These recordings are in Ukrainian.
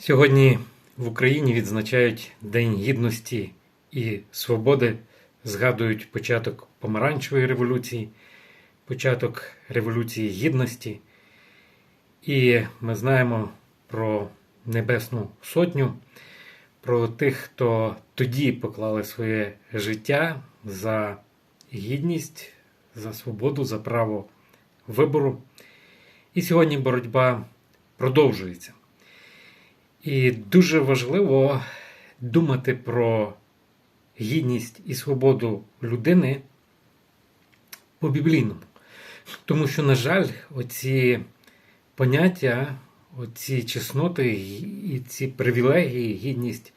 Сьогодні в Україні відзначають День Гідності і Свободи, згадують початок Помаранчевої революції, початок Революції Гідності. І ми знаємо про Небесну Сотню, про тих, хто тоді поклали своє життя за гідність, за свободу, за право вибору. І сьогодні боротьба продовжується. І дуже важливо думати про гідність і свободу людини по біблійному. Тому що, на жаль, оці поняття, оці чесноти і ці привілегії, гідність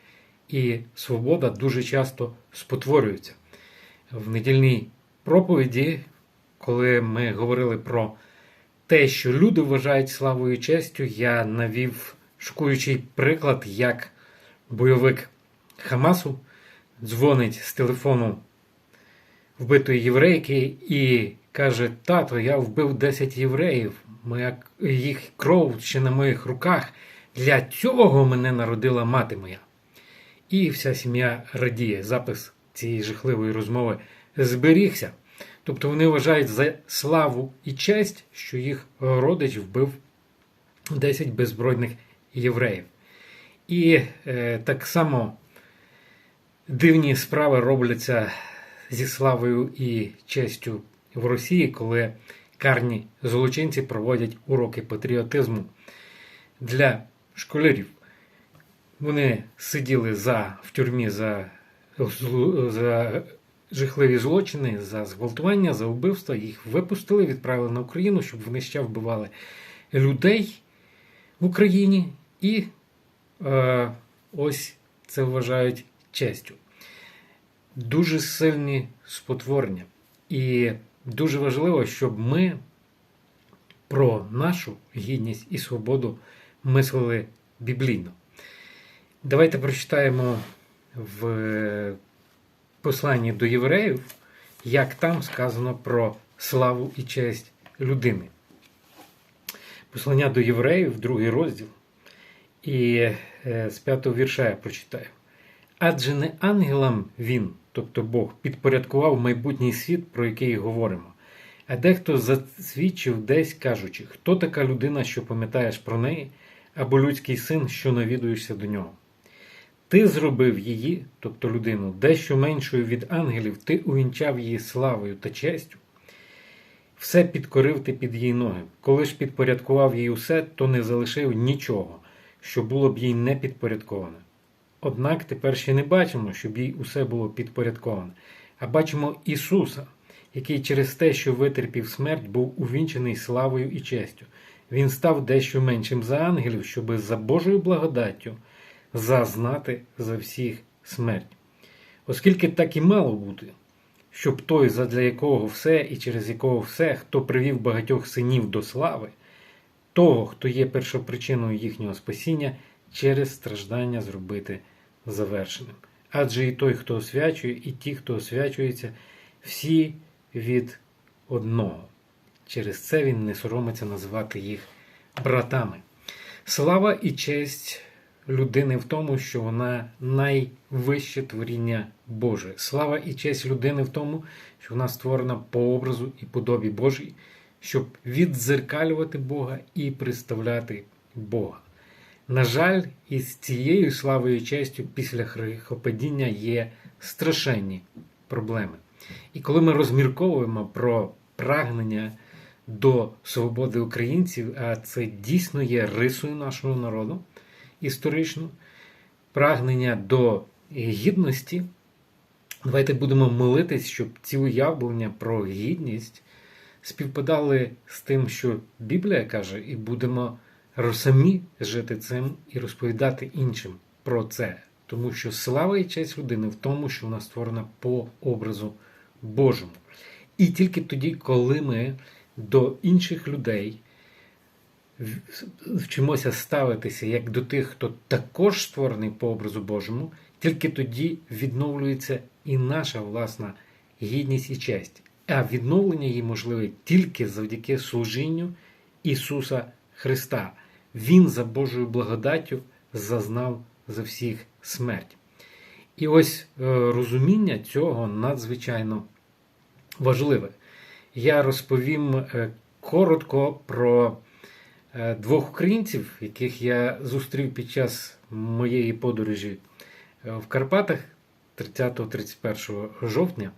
і свобода дуже часто спотворюються. В недільній проповіді, коли ми говорили про те, що люди вважають славою і честю, я навів шокуючий приклад, як бойовик Хамасу дзвонить з телефону вбитої єврейки і каже: Тато, я вбив 10 євреїв, моя їх кров ще на моїх руках. Для цього мене народила мати моя. І вся сім'я радіє. Запис цієї жахливої розмови зберігся. Тобто вони вважають за славу і честь, що їх родич вбив 10 беззбройних євреїв. І е, так само дивні справи робляться зі славою і честю в Росії, коли карні злочинці проводять уроки патріотизму для школярів. Вони сиділи за, в тюрмі за, за жахливі злочини, за зґвалтування, за вбивство. Їх випустили, відправили на Україну, щоб вони ще вбивали людей в Україні. І е, ось це вважають честю. Дуже сильні спотворення. І дуже важливо, щоб ми про нашу гідність і свободу мислили біблійно. Давайте прочитаємо в посланні до євреїв, як там сказано про славу і честь людини. Послання до євреїв, другий розділ. І е, з п'ятого вірша я прочитаю. Адже не ангелам він, тобто Бог, підпорядкував майбутній світ, про який говоримо. А дехто засвідчив десь, кажучи, хто така людина, що пам'ятаєш про неї, або людський син, що навідуєшся до нього. Ти зробив її, тобто людину, дещо меншою від ангелів, ти увінчав її славою та честю. Все підкорив ти під її ноги. Коли ж підпорядкував їй усе, то не залишив нічого, що було б їй не підпорядковане. Однак тепер ще не бачимо, щоб їй усе було підпорядковане, а бачимо Ісуса, який через те, що витерпів смерть, був увінчений славою і честю. Він став дещо меншим за ангелів, щоби за Божою благодаттю зазнати за всіх смерть. Оскільки так і мало бути, щоб той, задля якого все і через якого все, хто привів багатьох синів до слави, того, хто є першопричиною їхнього спасіння, через страждання зробити завершеним. Адже і той, хто освячує, і ті, хто освячується, всі від одного. Через це він не соромиться називати їх братами. Слава і честь людини в тому, що вона найвище творіння Боже. Слава і честь людини в тому, що вона створена по образу і подобі Божій, щоб віддзеркалювати Бога і представляти Бога. На жаль, із цією славою і честю після гріхопадіння є страшенні проблеми. І коли ми розмірковуємо про прагнення до свободи українців, а це дійсно є рисою нашого народу історично, прагнення до гідності, давайте будемо молитись, щоб ці уявлення про гідність співпадали з тим, що Біблія каже, і будемо самі жити цим і розповідати іншим про це. Тому що слава і честь людини в тому, що вона створена по образу Божому. І тільки тоді, коли ми до інших людей вчимося ставитися як до тих, хто також створений по образу Божому, тільки тоді відновлюється і наша власна гідність і честь. А відновлення її можливе тільки завдяки служінню Ісуса Христа. Він за Божою благодаттю зазнав за всіх смерть. І ось е, розуміння цього надзвичайно важливе. Я розповім е, коротко про е, двох українців, яких я зустрів під час моєї подорожі в Карпатах 30-31 жовтня.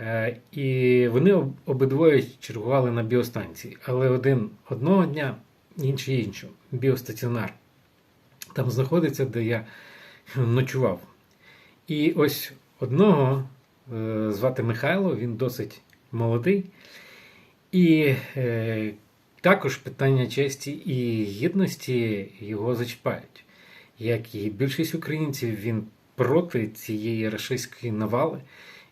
Е, І вони обидвоє чергували на біостанції, але один одного дня, інший іншого. Біостаціонар. Там знаходиться, де я ночував. І ось одного е, звати Михайло, він досить молодий. І е, також питання честі і гідності його зачіпають. Як і більшість українців, він проти цієї рашистської навали.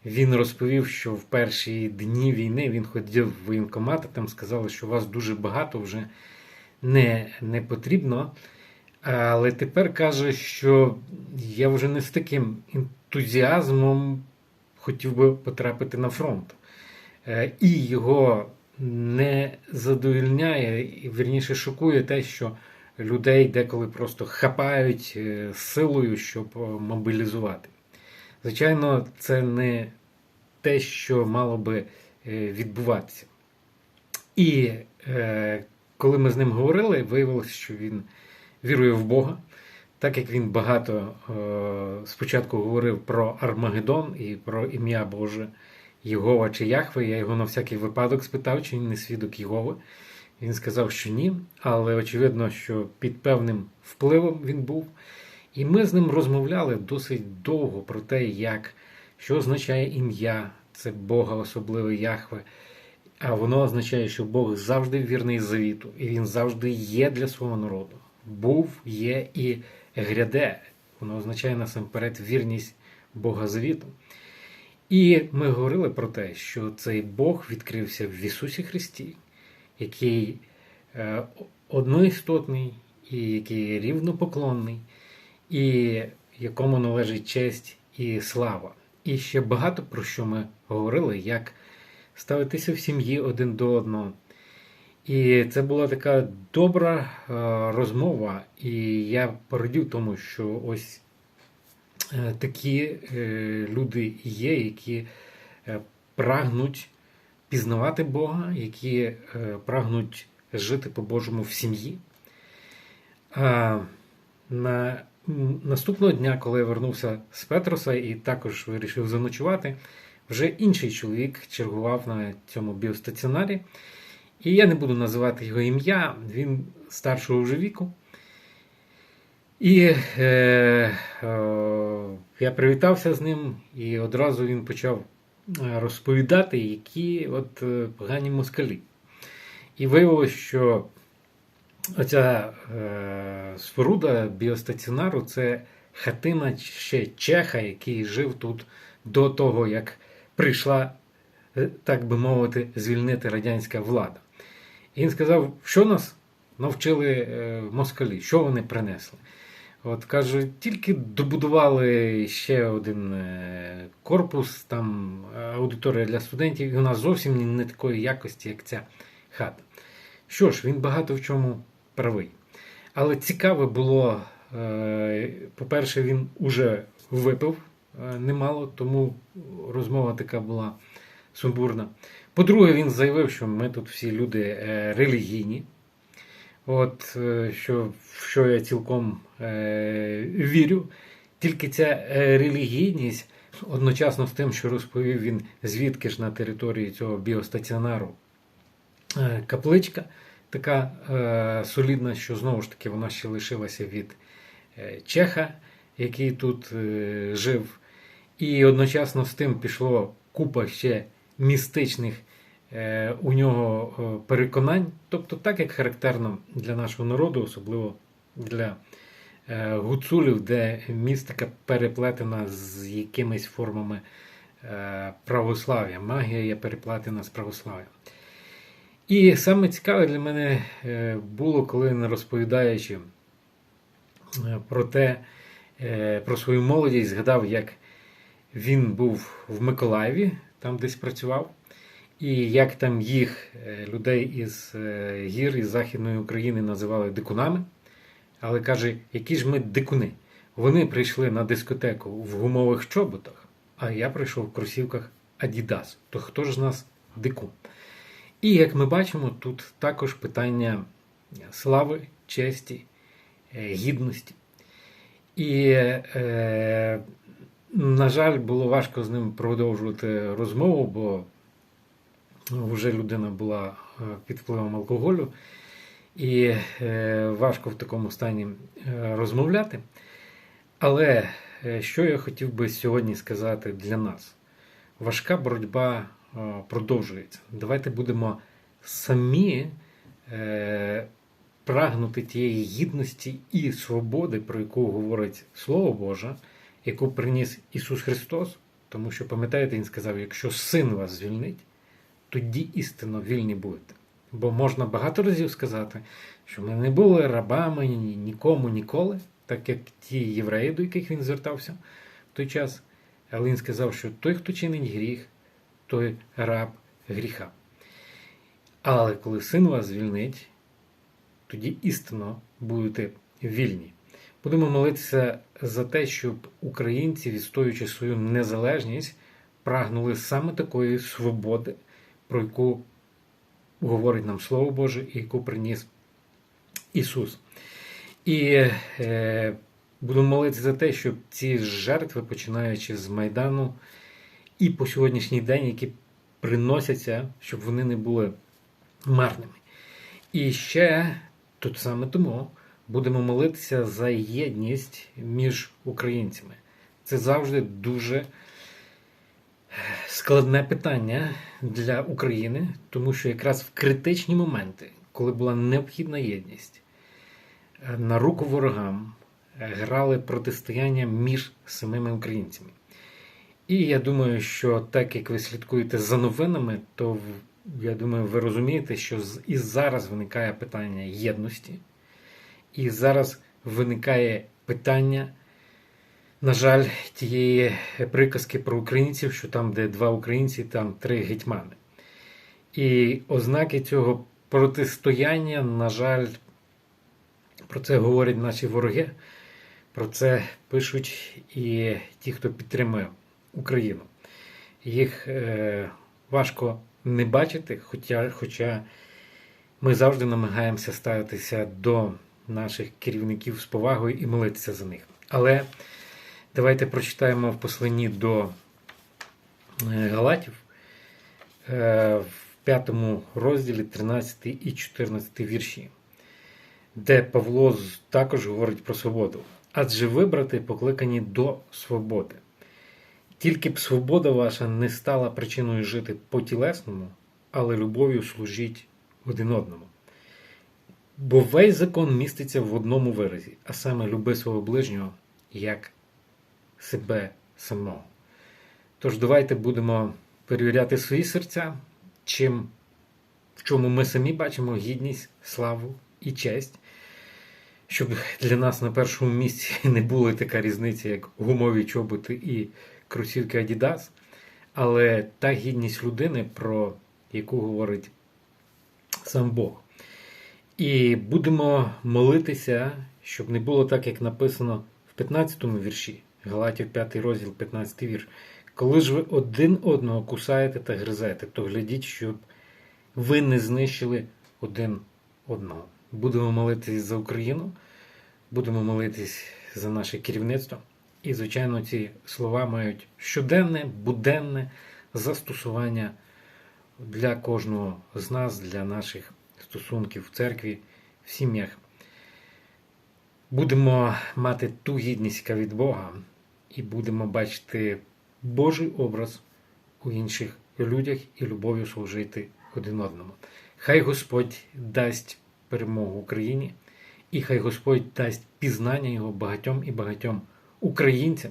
Він розповів, що в перші дні війни він ходив в воєнкомат, а там сказали, що вас дуже багато вже не, не потрібно. Але тепер каже, що я вже не з таким ентузіазмом хотів би потрапити на фронт. Е, І його не задовільняє, і вірніше шокує те, що людей деколи просто хапають е, силою, щоб е, мобілізувати. Звичайно, це не те, що мало би е, відбуватися. І е, коли ми з ним говорили, виявилося, що він вірує в Бога. Так як він багато е, спочатку говорив про Армагеддон і про ім'я Боже Єгова чи Яхве, я його на всякий випадок спитав, чи він не свідок Єгови. Він сказав, що ні, але очевидно, що під певним впливом він був. І ми з ним розмовляли досить довго про те, як, що означає ім'я, це Бога особливий Яхве. А воно означає, що Бог завжди вірний завіту, і він завжди є для свого народу. Був, є і гряде. Воно означає насамперед вірність Бога завіту. І ми говорили про те, що цей Бог відкрився в Ісусі Христі, який е, одноістотний, і який рівнопоклонний, і якому належить честь і слава. І ще багато про що ми говорили, як ставитися в сім'ї один до одного. І це була така добра е, розмова, і я порадів тому, що ось е, такі е, люди є, які прагнуть пізнавати Бога, які прагнуть жити по-божому в сім'ї. На наступного дня, коли я вернувся з Петроса і також вирішив заночувати, вже інший чоловік чергував на цьому біостаціонарі. І я не буду називати його ім'я, він старшого вже віку. І е, е, я привітався з ним, і одразу він почав е, розповідати, які от е, погані москалі. І виявилось, що оця е, споруда біостаціонару це хатина ще Чеха, який жив тут до того, як прийшла, е, так би мовити, звільнити радянська влада. І він сказав, що нас навчили е, москалі, що вони принесли. От каже, тільки добудували ще один е, корпус, там аудиторія для студентів, і вона зовсім не такої якості, як ця хата. Що ж, він багато в чому правий. Але цікаве було, е, по-перше, він уже випив е, немало, тому розмова така була сумбурна. По-друге, він заявив, що ми тут всі люди е, релігійні. От, що, в що я цілком вірю. Тільки ця релігійність одночасно з тим, що розповів він, звідки ж на території цього біостаціонару капличка, така е, солідна, що знову ж таки вона ще лишилася від е, Чеха, який тут е, жив. І одночасно з тим пішло купа ще містичних е, у нього е, переконань, тобто так як характерно для нашого народу, особливо для е, гуцулів, де містика переплетена з якимись формами е, православ'я. Магія є переплетена з православ'ям. І саме цікаве для мене е, було, коли не розповідаючи е, про те, е, про свою молодість, згадав, як він був в Миколаєві, там десь працював, і як там їх людей із гір із Західної України називали дикунами, але каже, які ж ми дикуни. Вони прийшли на дискотеку в гумових чоботах, а я прийшов в кросівках Adidas. То хто ж з нас дикун? І як ми бачимо, тут також питання слави, честі, е, гідності. І, е, на жаль, було важко з ним продовжувати розмову, бо вже людина була е, під впливом алкоголю, і е, важко в такому стані е, розмовляти. Але що я хотів би сьогодні сказати для нас? Важка боротьба продовжується. Давайте будемо самі е, прагнути тієї гідності і свободи, про яку говорить Слово Боже, яку приніс Ісус Христос. Тому що, пам'ятаєте, Він сказав: якщо син вас звільнить, тоді істинно вільні будете. Бо можна багато разів сказати, що ми не були рабами нікому ніколи, так як ті євреї, до яких він звертався в той час. Але він сказав, що той, хто чинить гріх, той раб гріха. Але коли син вас звільнить, тоді істинно будете вільні. Будемо молитися за те, щоб українці, відстоюючи свою незалежність, прагнули саме такої свободи, про яку говорить нам Слово Боже і яку приніс Ісус. І е, будемо молитися за те, щоб ці жертви, починаючи з Майдану і по сьогоднішній день, які приносяться, щоб вони не були марними. І ще тут саме тому будемо молитися за єдність між українцями. Це завжди дуже складне питання для України, тому що якраз в критичні моменти, коли була необхідна єдність, е, на руку ворогам е, грали протистояння між самими українцями. І я думаю, що так як ви слідкуєте за новинами, то я думаю, ви розумієте, що і зараз виникає питання єдності, і зараз виникає питання, на жаль, тієї приказки про українців, що там, де два українці, там три гетьмани. І ознаки цього протистояння, на жаль, про це говорять наші вороги, про це пишуть і ті, хто підтримує Україну. Їх е, важко не бачити, хоча, хоча ми завжди намагаємося ставитися до наших керівників з повагою і молитися за них. Але давайте прочитаємо в посланні до е, Галатів е, в п'ятому розділі 13 і 14 вірші, де Павло також говорить про свободу. Адже ви, брати, покликані до свободи. Тільки б свобода ваша не стала причиною жити по тілесному, але любов'ю служіть один одному. Бо весь закон міститься в одному виразі, а саме люби свого ближнього як себе самого. Тож давайте будемо перевіряти свої серця, чим, в чому ми самі бачимо гідність, славу і честь, щоб для нас на першому місці не була така різниця, як гумові чоботи і кросівки Adidas, але та гідність людини, про яку говорить сам Бог. І будемо молитися, щоб не було так, як написано в 15 вірші, Галатів 5 розділ, 15 вірш. Коли ж ви один одного кусаєте та гризете, то глядіть, щоб ви не знищили один одного. Будемо молитись за Україну, будемо молитись за наше керівництво. І, звичайно, ці слова мають щоденне, буденне застосування для кожного з нас, для наших стосунків в церкві, в сім'ях. Будемо мати ту гідність, яка від Бога, і будемо бачити Божий образ у інших людях і любов'ю служити один одному. Хай Господь дасть перемогу Україні, і хай Господь дасть пізнання його багатьом і багатьом українцям,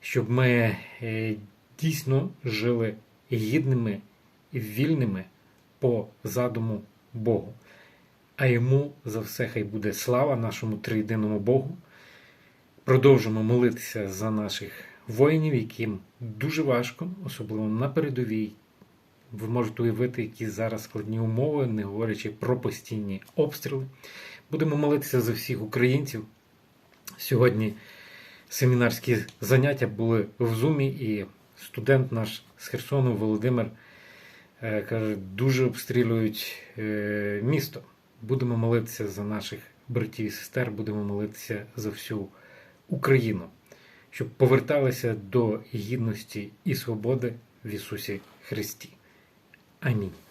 щоб ми е, дійсно жили гідними і вільними по задуму Богу. А йому за все хай буде слава нашому триєдиному Богу. Продовжимо молитися за наших воїнів, яким дуже важко, особливо на передовій. Ви можете уявити, які зараз складні умови, не говорячи про постійні обстріли. Будемо молитися за всіх українців. Сьогодні семінарські заняття були в Зумі, і студент наш з Херсону Володимир е, каже, дуже обстрілюють е, місто. Будемо молитися за наших братів і сестер, будемо молитися за всю Україну, щоб поверталися до гідності і свободи в Ісусі Христі. Амінь.